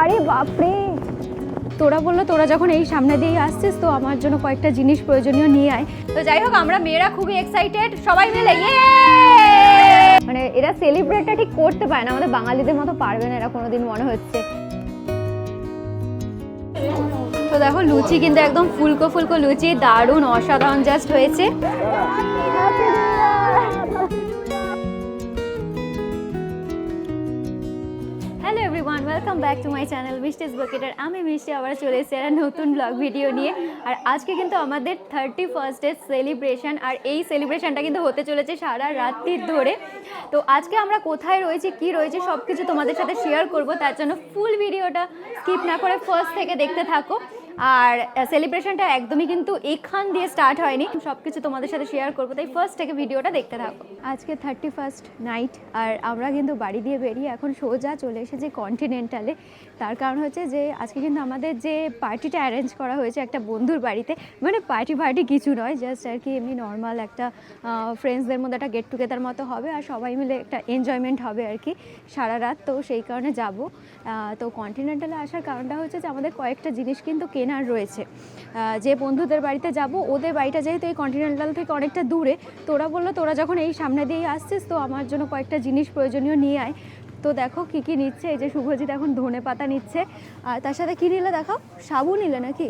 আরে বাপরে। তোরা বলল তোরা যখন এই সামনে দিয়ে আসছিস, তো আমার জন্য কয়েকটা জিনিস প্রয়োজনীয় নিয়ে আয়। তো যাই হোক, আমরা মেয়েরা খুবই এক্সাইটেড সবাই মিলে ইয়ে! মানে এরা সেলিব্রেটটা ঠিক করতে পারে না, আমাদের বাঙালিদের মতো পারবে না, এরা কোনোদিন মনে হচ্ছে। তো দেখো, লুচি কিন্তু একদম ফুলকো ফুলকো লুচি, দারুণ, অসাধারণ জাস্ট হয়েছে। Everyone welcome back to my channel মিস্টেস বকেটার আমি মিষ্টি আবার চলে এসেছি একটা নতুন ব্লগ ভিডিও নিয়ে। আর আজকে কিন্তু আমাদের থার্টি ফার্স্টের সেলিব্রেশন আর এই সেলিব্রেশনটা কিন্তু হতে চলেছে সারা রাত্রির ধরে। তো আজকে আমরা কোথায় রয়েছি, কি রয়েছে সব কিছু তোমাদের সাথে শেয়ার করব। তার জন্য ফুল ভিডিওটা স্কিপ না করে ফার্স্ট থেকে দেখতে থাকো। আর সেলিব্রেশনটা একদমই কিন্তু এখান দিয়ে স্টার্ট হয়নি। সব কিছু তোমাদের সাথে শেয়ার করব, তাই ফার্স্ট থেকে ভিডিওটা দেখতে থাকো। আজকে থার্টি ফার্স্ট নাইট আর আমরা কিন্তু বাড়ি দিয়ে বেরিয়ে এখন সোজা চলে এসেছি কন্টিনেন্টালে তার কারণ হচ্ছে যে, আজকে কিন্তু আমাদের যে পার্টিটা অ্যারেঞ্জ করা হয়েছে একটা বন্ধুর বাড়িতে মানে পার্টি পার্টি কিছু নয় জাস্ট আর কি এমনি নর্মাল একটা ফ্রেন্ডসদের মধ্যে একটা গেট টুগেদার মতো হবে, আর সবাই মিলে একটা এনজয়মেন্ট হবে আর কি সারা রাত। তো সেই কারণে যাব। তো কন্টিনেন্টালে আসার কারণটা হচ্ছে যে, আমাদের কয়েকটা জিনিস কিন্তু কেনার রয়েছে। যে বন্ধুদের বাড়িতে যাব, ওদের বাড়িটা যেহেতু এই কন্টিনেন্টাল থেকে অনেকটা দূরে, তোরা বলল, তোরা যখন এই সামনে দিয়েই আসছিস, তো আমার জন্য কয়েকটা জিনিস প্রয়োজনীয় নিয়ে আয়। তো দেখো কি কি নিচ্ছে, এই যে শুভজিৎ এখন ধনে পাতা নিচ্ছে। আর তার সাথে কী নিলে দেখাও? সাবু নিলে নাকি?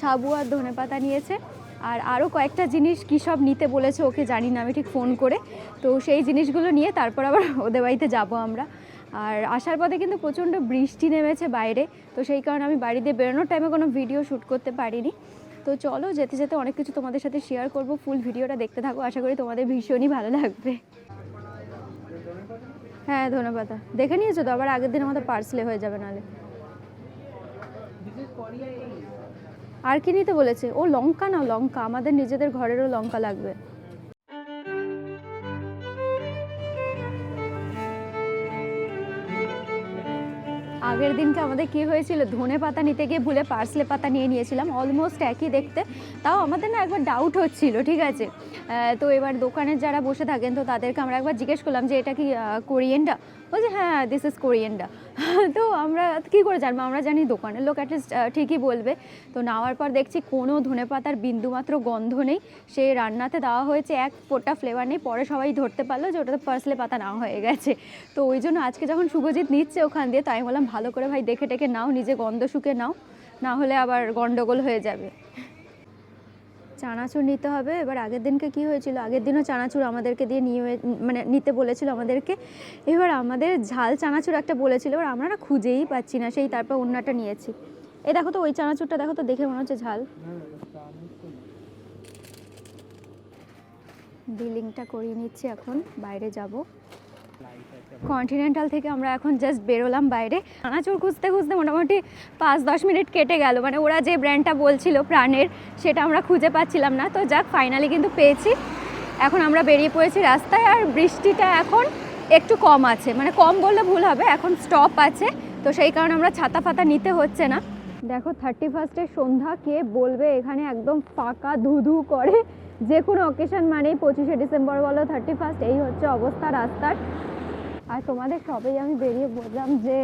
সাবু আর ধনে পাতা নিয়েছে। আর আরও কয়েকটা জিনিস কী সব নিতে বলেছে, ওকে জানি না, আমি ঠিক ফোন করে। তো সেই জিনিসগুলো নিয়ে তারপর আবার ওদের বাড়িতে যাব আমরা। আর আসার পথে কিন্তু প্রচণ্ড বৃষ্টি নেমেছে বাইরে, তো সেই কারণে আমি বাড়ি দিয়ে বেরোনোর টাইমে কোনো ভিডিও শ্যুট করতে পারিনি। তো চলো যেতে যেতে অনেক কিছু তোমাদের সাথে শেয়ার করব ফুল ভিডিওটা দেখতে থাকো, আশা করি তোমাদের ভীষণই ভালো লাগবে। হ্যাঁ ধন্যবাদ। দেখে নিয়েছো তো, আবার আগের দিন আমাদের পার্সলে হয়ে যাবে নাহলে। আর কি নিতে বলেছে? ও লঙ্কা না, লঙ্কা। আমাদের নিজেদের ঘরেরও লঙ্কা লাগবে। আগের দিনকে আমাদের কি হয়েছিল? ধনে পাতা নিতে গিয়ে ভুলে পার্সলে পাতা নিয়ে নিয়েছিলাম অলমোস্ট একই দেখতে। তাও আমাদের না একবার ডাউট হচ্ছিল, ঠিক আছে? তো এবার দোকানের যারা বসে থাকেন, তো তাদেরকে আমরা একবার জিজ্ঞেস করলাম যে, এটা কি কোরিয়েনটা বলছে হ্যাঁ দিস ইজ কোরিয়েনটা তো আমরা কি করে জানব? আমরা জানি দোকানের লোক অ্যাটলিস্ট ঠিকই বলবে। তো নেওয়ার পর দেখছি কোনো ধনে পাতার বিন্দুমাত্র গন্ধ নেই। সে রান্নাতে দেওয়া হয়েছে এক ফোটা ফ্লেভার নেই। পরে সবাই ধরতে পারল যে ওটাতে পার্সলে পাতা নেওয়া হয়ে গেছে। তো ওই জন্য আজকে যখন শুভজিৎ নিচ্ছে ওখান দিয়ে, তাই বললাম, ভালো করে ভাই দেখে টেকে নাও, নিজে গন্ধ শুকে নাও। না হলে আবার গন্ডগোল হয়ে যাবে। চানাচুর নিতে হবে। এবার আগের দিনকে কি হয়েছিল? আগের দিনও চানাচুর আমাদেরকে দিয়ে নিয়ে মানে নিতে বলেছিল আমাদেরকে। এবার আমাদের ঝাল চানাচুর একটা বলেছিল, এবার আমরা না খুঁজেই পাচ্ছি না, সেই তারপর অন্যটা নিয়েছি। এই দেখো তো, ওই চানাচুরটা দেখো তো, দেখে মনে হচ্ছে ঝাল। বিলিংটা করিয়ে নিচ্ছি এখন, বাইরে যাব। কন্টিনেন্টাল থেকে আমরা এখন জাস্ট বেরোলাম বাইরে। চানাচুর খুঁজতে খুঁজতে মোটামুটি পাঁচ দশ মিনিট কেটে গেল। মানে ওরা যে ব্র্যান্ডটা বলছিল প্রাণের, সেটা আমরা খুঁজে পাচ্ছিলাম না। তো যাক ফাইনালি কিন্তু পেয়েছি। এখন আমরা বেরিয়ে পড়েছি রাস্তায় আর বৃষ্টিটা এখন একটু কম আছে। মানে কম বললে ভুল হবে, এখন স্টপ আছে। তো সেই কারণে আমরা ছাতা ফাতা নিতে হচ্ছে না। দেখো থার্টি ফার্স্টের সন্ধ্যা, কে বলবে এখানে একদম ফাঁকা ধু ধু করে? যে কোনো অকেশন মানেই পঁচিশে ডিসেম্বর বলো থার্টি ফার্স্ট এই হচ্ছে অবস্থা রাস্তার। আর তোমাদের সবেই আমি বেরিয়ে বললাম যে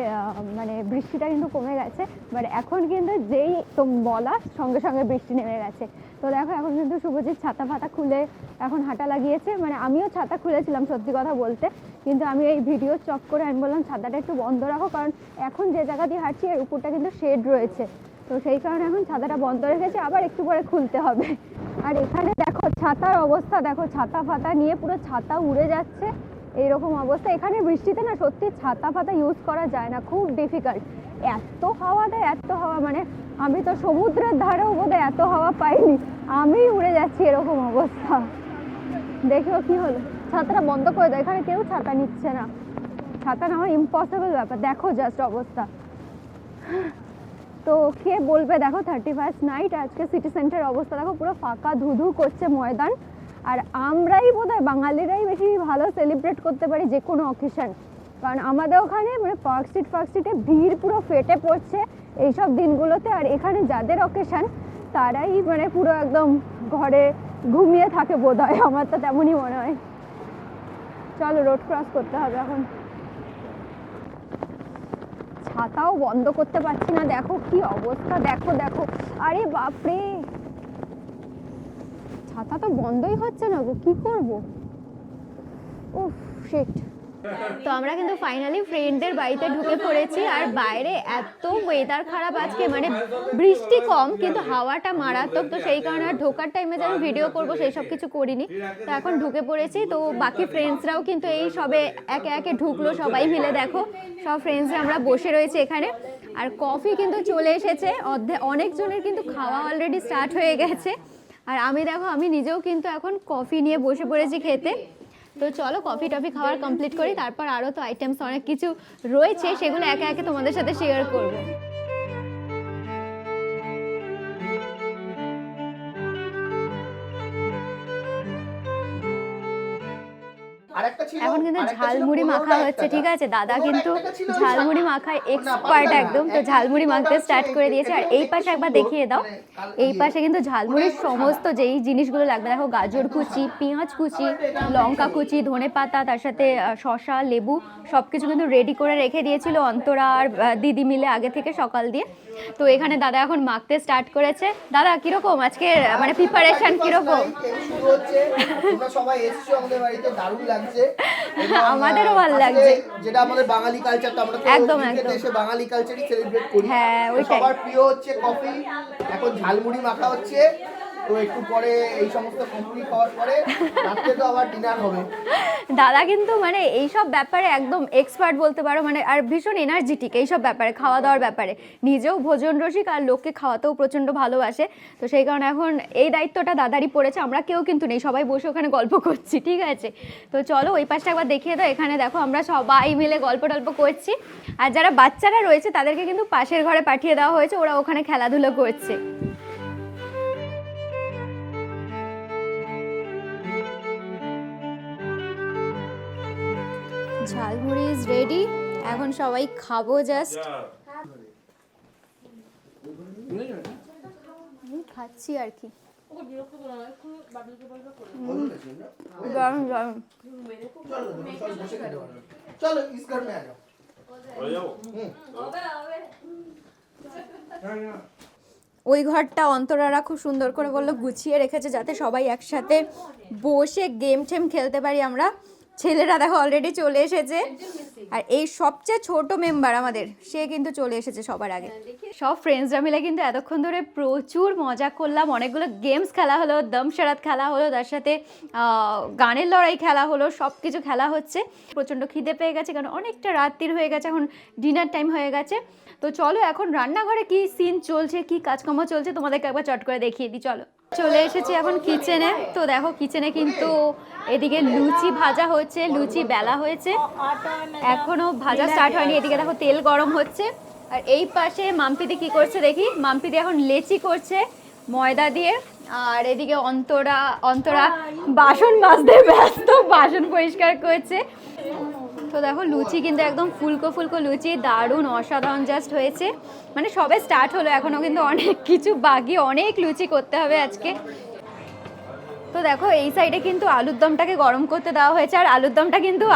মানে বৃষ্টিটা কিন্তু কমে গেছে বাট এখন কিন্তু যেই তো বলা সঙ্গে সঙ্গে বৃষ্টি নেমে গেছে। তো দেখো, এখন কিন্তু শুভজিৎ ছাতা ফাতা খুলে এখন হাঁটা লাগিয়েছে। মানে আমিও ছাতা খুলেছিলাম, সত্যি কথা বলতে। কিন্তু আমি এই ভিডিও চক করে আমি বললাম, ছাতাটা একটু বন্ধ রাখো, কারণ এখন যে জায়গা দিয়ে হাঁটছি, এর উপরটা কিন্তু শেড রয়েছে। তো সেই কারণে এখন ছাতাটা বন্ধ রেখেছি, আবার একটু পরে খুলতে হবে। আর এখানে দেখো, ছাতার অবস্থা, দেখো, ছাতা ফাতা নিয়ে পুরো ছাতা উড়ে যাচ্ছে। এইরকম অবস্থা। এখানে বৃষ্টিতে না সত্যি ছাতা ফাতা ইউজ করা যায় না, খুব ডিফিকাল্ট এত হাওয়া দেয়, এত হাওয়া মানে আমি তো সমুদ্রের ধারেও বোধহয় এত হাওয়া পাইনি। আমি উড়ে যাচ্ছি এরকম অবস্থা। দেখো কি হলো। ছাতাটা বন্ধ করে দেয় এখানে কেউ ছাতা নিচ্ছে না। ছাতা নেওয়া ইম্পসিবল ব্যাপার। দেখো জাস্ট অবস্থা। তো কে বলবে? দেখো থার্টি ফার্স্ট নাইট আজকে সিটি সেন্টার অবস্থা। দেখো পুরো ফাঁকা ধুধু করছে ময়দান। আর আমরাই বোধহয় বাঙালিরাই বেশি ভালো সেলিব্রেট করতে পারি যে কোনো অকেশন কারণ আমাদের ওখানে মানে পার্ক স্ট্রিট পার্ক স্ট্রিটে ভিড় পুরো ফেটে পড়ছে এইসব দিনগুলোতে। আর এখানে যাদের অকেশন তারাই মানে পুরো একদম ঘরে ঘুমিয়ে থাকে বোধ হয় আমার তো তেমনই মনে হয়। চলো রোড ক্রস করতে হবে এখন। ছাতাও বন্ধ করতে পারছি না। দেখো কি অবস্থা। দেখো দেখো। আরে বাপরে! ছাতা তো বন্ধই হচ্ছে না গো, কি করব? উফ শিট তো আমরা কিন্তু ফাইনালি ফ্রেন্ডদের বাড়িতে ঢুকে পড়েছি আর বাইরে এত ওয়েদার খারাপ আজকে মানে বৃষ্টি কম, কিন্তু হাওয়াটা মারাত্মক, তো সেই কারণে আর ঢোকার টাইমে যেন ভিডিও করব, সেই সব কিছু করিনি। তো এখন ঢুকে পড়েছি, তো বাকি ফ্রেন্ডসরাও কিন্তু এই সবে একে একে ঢুকলো, সবাই মিলে দেখো, সব ফ্রেন্ডসরা আমরা বসে রয়েছে এখানে। আর কফি কিন্তু চলে এসেছে, অর্ধে অনেকজনের কিন্তু খাওয়া অলরেডি স্টার্ট হয়ে গেছে। আর আমি দেখো, আমি নিজেও কিন্তু এখন কফি নিয়ে বসে পড়েছি খেতে। তো চলো কফি টফি খাওয়ার কমপ্লিট করি। তারপর আরও তো আইটেমস অনেক কিছু রয়েছে, সেগুলো একে একে তোমাদের সাথে শেয়ার করব। এখন কিন্তু ঝালমুড়ি মাখা হচ্ছে ঠিক আছে? দাদা কিন্তু ঝালমুড়ি। মাখায় এক্সপার্ট একদম। তো ঝালমুড়ি মাখতে স্টার্ট করে দিয়েছে। আর এই পাশে একবার দেখিয়ে দাও। মানে এই পাশে কিন্তু ঝালমুড়ির সমস্ত যেই জিনিসগুলো লাগবে দেখো গাজর কুচি পেঁয়াজ কুচি লঙ্কা কুচি ধনে পাতা তার সাথে শসা লেবু সব কিছু কিন্তু রেডি করে রেখে দিয়েছিল অন্তরা আর দিদি মিলে আগে থেকে সকাল দিয়ে। তো এখানে দাদা এখন মাখতে স্টার্ট করেছে। দাদা কীরকম আজকে মানে প্রিপারেশন কীরকম? সবাই এসছো আমাদের বাড়িতে দারুণ লাগছে। এবং, আমাদেরও ভালো লাগছে। যেটা আমাদের বাঙালি কালচার তো আমরা একদম, একদম। এসে বাঙালি কালচারই সেলিব্রেট করি হ্যাঁ, ওই ওইটাই। সবার প্রিয় হচ্ছে কফি এখন ঝালমুড়ি মাখা হচ্ছে তো একটু পরে এই সমস্ত কমপ্লিট হওয়ার পরে তো আবার ডিনার হবে। দাদা কিন্তু মানে এইসব ব্যাপারে একদম এক্সপার্ট বলতে পারো মানে আর ভীষণ এনার্জেটিক এইসব ব্যাপারে খাওয়া দাওয়ার ব্যাপারে। নিজেও ভোজন রসিক আর লোককে খাওয়াতেও প্রচণ্ড ভালোবাসে। তো সেই কারণে এখন এই দায়িত্বটা দাদারই পড়েছে, আমরা কেউ কিন্তু নেই, সবাই বসে ওখানে গল্প করছি, ঠিক আছে? তো চলো ওই পাশটা একবার দেখিয়ে দাও, এখানে দেখো আমরা সবাই মিলে গল্প টল্প করছি। আর যারা বাচ্চারা রয়েছে, তাদেরকে কিন্তু পাশের ঘরে পাঠিয়ে দেওয়া হয়েছে, ওরা ওখানে খেলাধুলো করছে। ঝালমুড়ি ইজ রেডি এখন সবাই খাব জাস্ট খাচ্ছি আর কি। গরম গরম। চলো ইস ঘর মে আ যাও। ওই ঘরটা অন্তরারা খুব সুন্দর করে বলল গুছিয়ে রেখেছে যাতে সবাই একসাথে বসে গেম টেম খেলতে পারি আমরা। ছেলেরা দেখো অলরেডি চলে এসেছে। আর এই সবচেয়ে ছোট মেম্বার আমাদের, সে কিন্তু চলে এসেছে সবার আগে। সব ফ্রেন্ডসরা মিলে কিন্তু এতক্ষণ ধরে প্রচুর মজা করলাম। অনেকগুলো গেমস খেলা হলো, দম সারাত খেলা হলো, তার সাথে গানের লড়াই খেলা হলো সব কিছু খেলা হচ্ছে। প্রচণ্ড খিদে পেয়ে গেছে, কারণ অনেকটা রাত্রির হয়ে গেছে, এখন ডিনার টাইম হয়ে গেছে। তো চলো এখন রান্নাঘরে কি সিন চলছে কি কাজকর্ম চলছে তোমাদেরকে একবার চট করে দেখিয়ে দিই চলো। চলে এসেছি এখন কিচেনে তো দেখো কিচেনে কিন্তু এদিকে লুচি ভাজা হচ্ছে লুচি বেলা হয়েছে। এখনও ভাজা স্টার্ট হয়নি এদিকে দেখো তেল গরম হচ্ছে। আর এই পাশে মাম্পিদি কি করছে দেখি? মাম্পিদি এখন লেচি করছে ময়দা দিয়ে। আর এদিকে অন্তরা অন্তরা বাসন মাজতে ব্যস্ত বাসন পরিষ্কার করছে। তো দেখো লুচি কিন্তু একদম ফুলকো ফুলকো লুচি, দারুণ, অসাধারণ জাস্ট হয়েছে। মানে সবে স্টার্ট হলো এখনও কিন্তু অনেক কিছু বাকি, অনেক লুচি করতে হবে আজকে। তো দেখো এই সাইডে কিন্তু আলুর দমটাকে গরম করতে দেওয়া হয়েছে, আর আলুর দমটা কিন্তু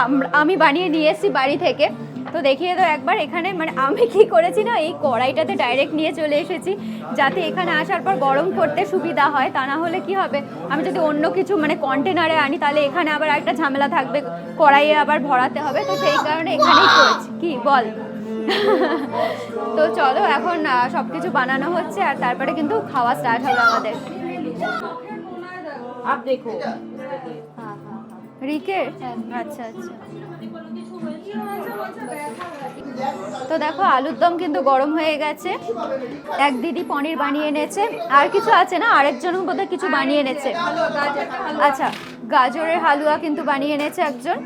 আমি বানিয়ে নিয়ে এসেছি বাড়ি থেকে। তো দেখিয়ে দাও একবার এখানে মানে আমি কি করেছি না এই কড়াইটাতে ডাইরেক্ট নিয়ে চলে এসেছি যাতে এখানে আসার পর গরম করতে সুবিধা হয় তা না হলে কি হবে আমি যদি অন্য কিছু মানে কন্টেনারে আনি তাহলে এখানে আবার একটা ঝামেলা থাকবে কড়াইয়ে আবার ভরাতে হবে তো সেই কারণে এখানেই করেছি কি বল তো চলো এখন সব কিছু বানানো হচ্ছে আর তারপরে কিন্তু খাওয়া স্টার্ট হবে আমাদের आप देखो রিকের আচ্ছা আচ্ছা তো দেখো, আলুর দম কিন্তু গরম হয়ে গেছে। এক দিদি পনির বানিয়ে এনেছে। আর কিছু আছে না? আরেকজনও বোধহয় কিছু বানিয়ে এনেছে। আচ্ছা গাজরের হালুয়া কিন্তু বানিয়ে এনেছে একজন।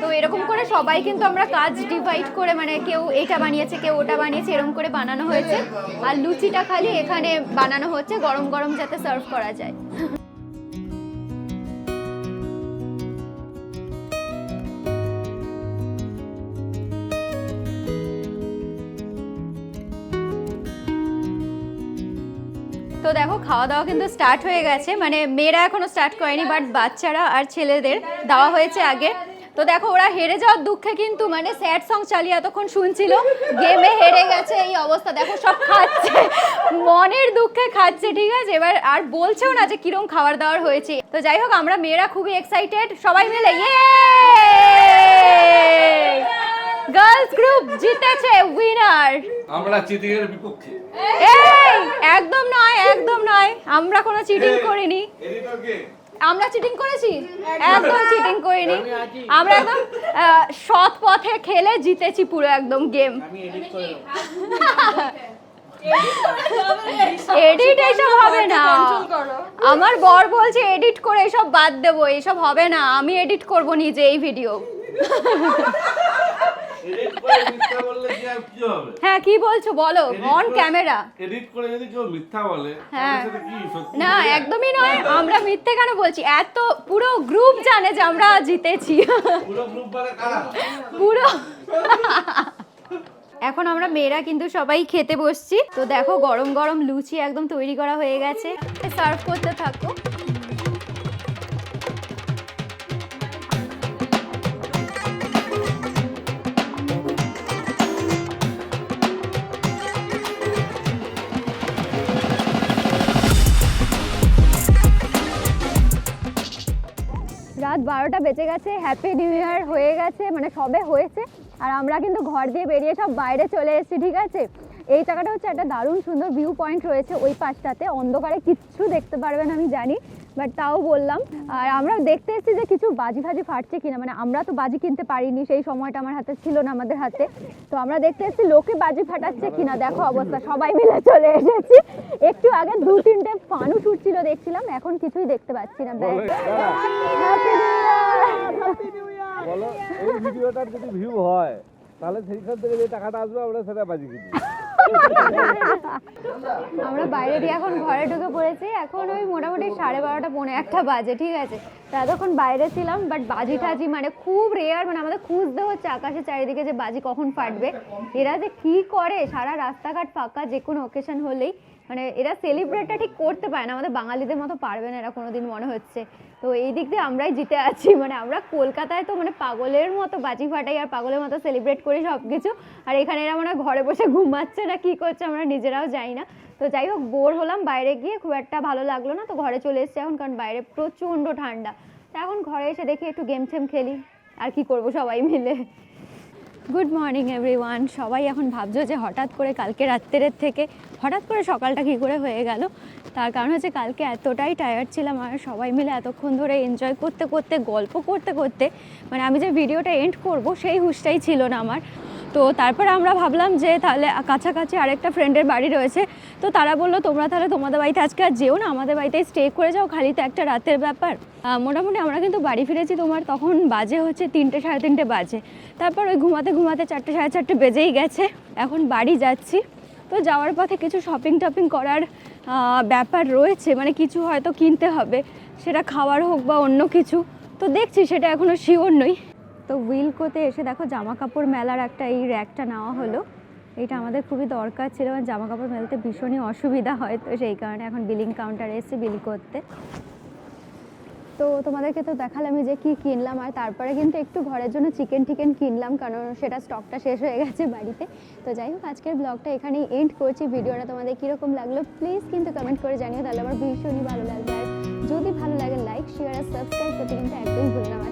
তো এরকম করে সবাই কিন্তু আমরা কাজ ডিভাইড করে মানে কেউ এটা বানিয়েছে, কেউ ওটা বানিয়েছে এরকম করে বানানো হয়েছে। আর লুচিটা খালি এখানে বানানো হচ্ছে, গরম গরম যাতে সার্ভ করা যায়। খাওয়া দাওয়া কিন্তু স্টার্ট হয়ে গেছে। মানে মেয়েরা এখনও স্টার্ট করেনি বাট বাচ্চারা আর ছেলেদের দেওয়া হয়েছে আগে। তো দেখো ওরা হেরে যাওয়ার দুঃখে কিন্তু মানে স্যাড সং চালিয়ে এতক্ষণ শুনছিল। গেমে হেরে গেছে এই অবস্থা। দেখো সব খাচ্ছে। মনের দুঃখে খাচ্ছে ঠিক আছে? এবার আর বলছেও না যে কিরম খাবার দাবার হয়েছে। তো যাই হোক আমরা মেয়েরা খুবই এক্সাইটেড সবাই মিলে ইয়ে গার্লস গ্রুপ জিতেছে উইনার আমরা চিটিং এর বিপক্ষে একদম নয় একদম নয়। আমরা কোনো চিটিং করিনি। আমরা চিটিং করেছি? একদম। চিটিং করিনি। আমরা একদম সৎ পথে খেলে জিতেছি পুরো একদম গেম এডিট এসব হবে না। আমার বর বলছে এডিট করে এসব বাদ দেবো এসব হবে না। আমি এডিট করব নিজে এই ভিডিও হ্যাঁ কি বলছো বলো? অন ক্যামেরা এডিট করে যদি কেউ মিথ্যা বলে হ্যাঁ। না একদমই নয়। আমরা মিথ্যে কেন বলছি? এত পুরো গ্রুপ জানে যে আমরা জিতেছি। পুরো এখন আমরা মেয়েরা কিন্তু সবাই খেতে বসছি। তো দেখো গরম গরম লুচি একদম তৈরি করা হয়ে গেছে। সার্ভ করতে থাকো। বারোটা বেজে গেছে হ্যাপি নিউ ইয়ার হয়ে গেছে মানে সবে হয়েছে। আর আমরা কিন্তু ঘর দিয়ে বেরিয়ে সব বাইরে চলে এসেছি ঠিক আছে? এই জায়গাটা হচ্ছে একটা দারুণ সুন্দর ভিউ পয়েন্ট রয়েছে ওই পাশটাতে। অন্ধকারে কিচ্ছু দেখতে পারবেন আমি জানি বাট তাও বললাম। আর আমরা দেখতে এসেছি যে কিছু বাজি ফাজি ফাটছে কিনা মানে আমরা তো বাজি কিনতে পারিনি সেই সময়টা আমার হাতে ছিল না আমাদের হাতে। তো আমরা দেখতে এসেছি লোকে বাজি ফাটাচ্ছে কিনা দেখো অবস্থা সবাই মিলে চলে এসেছি। একটু আগে দু তিনটে ফানুস উঠছিল দেখছিলাম এখন কিছুই দেখতে পাচ্ছি না ব্যাস! বলো, এই ভিডিওটার যদি ভিউ হয়, তাহলে সেইখান থেকে যে টাকাটা আসবে, আমরা সেটা বাজি কিনি আমরা বাইরে দিয়ে এখন ঘরে ঢুকে পড়েছি। এখন ওই মোটামুটি সাড়ে বারোটা, পৌনে একটা বাজে, ঠিক আছে? তো এতক্ষণ বাইরে ছিলাম বাট বাজি টাজি মানে খুব রেয়ার মানে আমাদের খুঁজতে হচ্ছে আকাশের চারিদিকে যে বাজি কখন ফাটবে। এরা যে কি করে, সারা রাস্তাঘাট ফাঁকা, যে কোনো অকেশন হলেই। মানে এরা সেলিব্রেটটা ঠিক করতে পারে না, আমাদের বাঙালিদের মতো পারবে না, এরা কোনোদিন মনে হচ্ছে। তো এই দিক দিয়ে আমরাই জিতে আছি। মানে আমরা কলকাতায় তো মানে পাগলের মতো বাজি ফাটাই আর পাগলের মতো সেলিব্রেট করি সব কিছু আর এখানে এরা মানে ঘরে বসে ঘুমাচ্ছে না, কি করছে আমরা নিজেরাও জানি না। তো যাই হোক বোর হলাম বাইরে গিয়ে, খুব একটা ভালো লাগল না। তো ঘরে চলে এসেছি এখন, কারণ বাইরে প্রচণ্ড ঠান্ডা। তো এখন ঘরে এসে দেখি একটু গেম ছেম খেলি। আর কি করব সবাই মিলে। গুড মর্নিং এভরিওয়ান সবাই এখন ভাবছ যে হঠাৎ করে কালকে রাত্রের থেকে, হঠাৎ করে সকালটা কী করে হয়ে গেল? তার কারণ হচ্ছে কালকে এতটাই টায়ার্ড ছিলাম আর সবাই মিলে এতক্ষণ ধরে এনজয় করতে করতে, গল্প করতে করতে মানে আমি যে ভিডিওটা এন্ড করব সেই হুশটাই ছিল না আমার। তো তারপর আমরা ভাবলাম যে তাহলে কাছাকাছি আরেকটা ফ্রেন্ডের বাড়ি রয়েছে। তো তারা বলল, তোমরা তাহলে তোমাদের বাড়িতে আজকে আর যেও না, আমাদের বাড়িতে স্টে করে যাও, খালি তো একটা রাতের ব্যাপার। মোটামুটি আমরা কিন্তু বাড়ি ফিরেছি তোমার তখন বাজে হচ্ছে তিনটে, সাড়ে তিনটে বাজে। তারপর ওই ঘুমাতে ঘুমাতে চারটে, সাড়ে চারটে বেজেই গেছে। এখন বাড়ি যাচ্ছি। তো যাওয়ার পথে কিছু শপিং টপিং করার ব্যাপার রয়েছে। মানে কিছু হয়তো কিনতে হবে, সেটা খাওয়ার হোক বা অন্য কিছু। তো দেখছি সেটা এখনও শিওর নই। তো উইলকোতে এসে দেখো জামা কাপড় মেলার একটা এই র্যাকটা নেওয়া হলো। এটা আমাদের খুবই দরকার ছিল জামা কাপড় মেলতে ভীষণই অসুবিধা হয়। তো সেই কারণে এখন বিলিং কাউন্টারে এসে বিল করতে তো তোমাদেরকে তো দেখালামই যে কি কিনলাম আর তারপরে কিন্তু একটু ঘরের জন্য চিকেন টিকেন কিনলাম, কারণ সেটা স্টকটা শেষ হয়ে গেছে বাড়িতে। তো যাই হোক, আজকের ব্লগটা এখানেই এন্ড করছি। ভিডিওটা তোমাদের কীরকম লাগল প্লিজ কিন্তু কমেন্ট করে জানিও, তাহলে আমার ভীষণই ভালো লাগবে। আর যদি ভালো লাগে লাইক শেয়ার আর সাবস্ক্রাইব করতে কিন্তু একদমই ভুলো না।